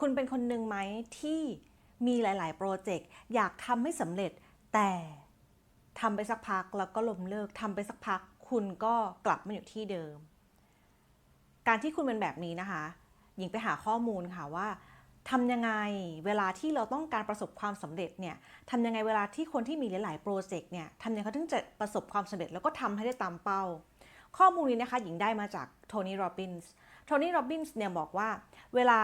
คุณเป็นคนหนึ่งไหมที่มีหลาย ๆ โปรเจกต์อยากทำให้สำเร็จแต่ทำไปสักพักแล้วก็ล้มเลิกทำไปสักพัก คุณก็กลับมาอยู่ที่เดิม การที่คุณเป็นแบบนี้นะคะ หญิงไปหาข้อมูลค่ะว่าทำยังไงเวลาที่เราต้องการประสบความสำเร็จเนี่ยทำยังไงเวลาที่คนที่มีหลาย ๆ โปรเจกต์เนี่ยทำยังไงเขาถึงจะประสบความสำเร็จแล้วก็ทำให้ได้ตามเป้า ข้อมูลนี้นะคะหญิงได้มาจากโทนี่โรบินส์ โทนี่ โรบินส์เนี่ยบอกว่า เวลา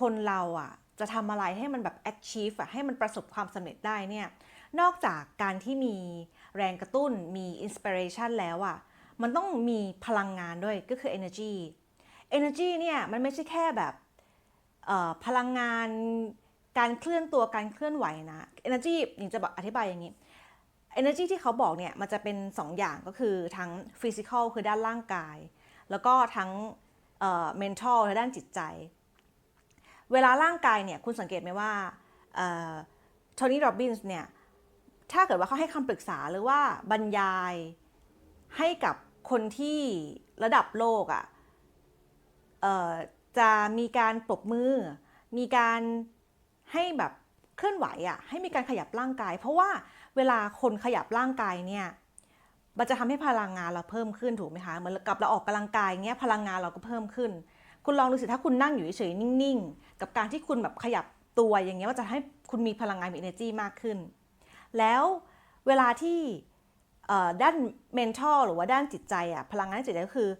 คนเราอะจะทำอะไรให้มันแบบ achieve อะให้มันประสบความสำเร็จได้เนี่ย นอกจากการที่มีแรงกระตุ้น มี inspiration แล้วอะมันต้องมีพลังงานด้วยก็คือ energy energy เนี่ยมันไม่ใช่แค่แบบพลังงานการเคลื่อนตัวการเคลื่อนไหวนะ energy หญิงจะบอกอธิบายอย่างนี้ energy ที่เขาบอกเนี่ยมันจะเป็น2อย่างก็คือทั้ง physical คือด้านร่างกาย แล้วก็ทั้ง เอ่อ mental คือด้านจิตใจ เวลาร่างกายเนี่ยคุณสังเกตไหมว่าโทนี่โรบินส์เนี่ยถ้าเกิดว่าเขาให้คำปรึกษาหรือว่าบรรยายให้กับคนที่ระดับโลกอะ่ะเอ่อจะมีการปรบมือ มีการให้แบบเคลื่อนไหวอะ่ะให้มีการขยับร่างกาย เพราะว่าเวลาคนขยับร่างกายเนี่ย มันจะทำให้พลังงานเราเพิ่มขึ้นถูกไหมคะเหมือนกับเราออกกำลังกายเงี้ยพลังงานเราก็เพิ่มขึ้น คุณลองดูสิถ้าคุณนั่งอยู่เฉยๆนิ่งๆ กับการที่คุณแบบขยับตัวอย่างเงี้ยมันจะให้คุณมีพลังงานมี energy มากขึ้น แล้วเวลาที่ด้าน mental หรือว่าด้านจิตใจอะพลังงานจิตใจก็คือ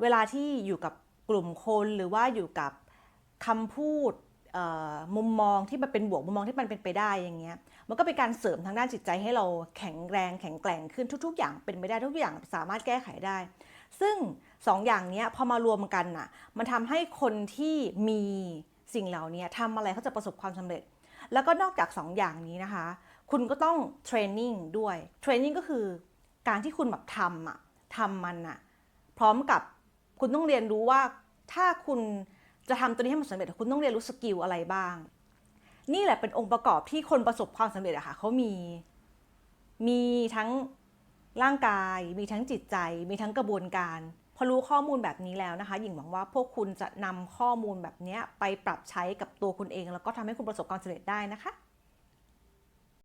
เวลาที่อยู่กับกลุ่มคนหรือว่าอยู่กับคำพูด มุมมองที่มันเป็นบวกมุมมองที่มันเป็นไปได้อย่างเงี้ยมันก็เป็นการเสริมทางด้านจิตใจให้เราแข็งแรงแข็งแกร่งขึ้นทุก ๆ อย่างเป็นไปได้ทุกอย่างสามารถแก้ไขได้ ซึ่งสองอย่างนี้พอมารวมกันน่ะมันทำให้คนที่มีสิ่งเหล่านี้ทำอะไรเขาจะประสบความสำเร็จ แล้วก็นอกจากสองอย่างนี้นะคะ คุณก็ต้องเทรนนิ่งด้วยเทรนนิ่งก็คือการที่คุณแบบทำอะทำมันอะพร้อมกับคุณต้องเรียนรู้ว่าถ้าคุณ จะทำตัวนี้ให้มันสำเร็จคุณต้องเรียนรู้สกิลอะไรบ้าง นี่แหละเป็นองค์ประกอบที่คนประสบความสำเร็จอะค่ะเขามี มีทั้งร่างกาย มีทั้งจิตใจ มีทั้งกระบวนการ พอรู้ข้อมูลแบบนี้แล้วนะคะ หญิงหวังว่าพวกคุณจะนำข้อมูลแบบนี้ไปปรับใช้กับตัวคุณเอง แล้วก็ทำให้คุณประสบความสำเร็จได้นะคะ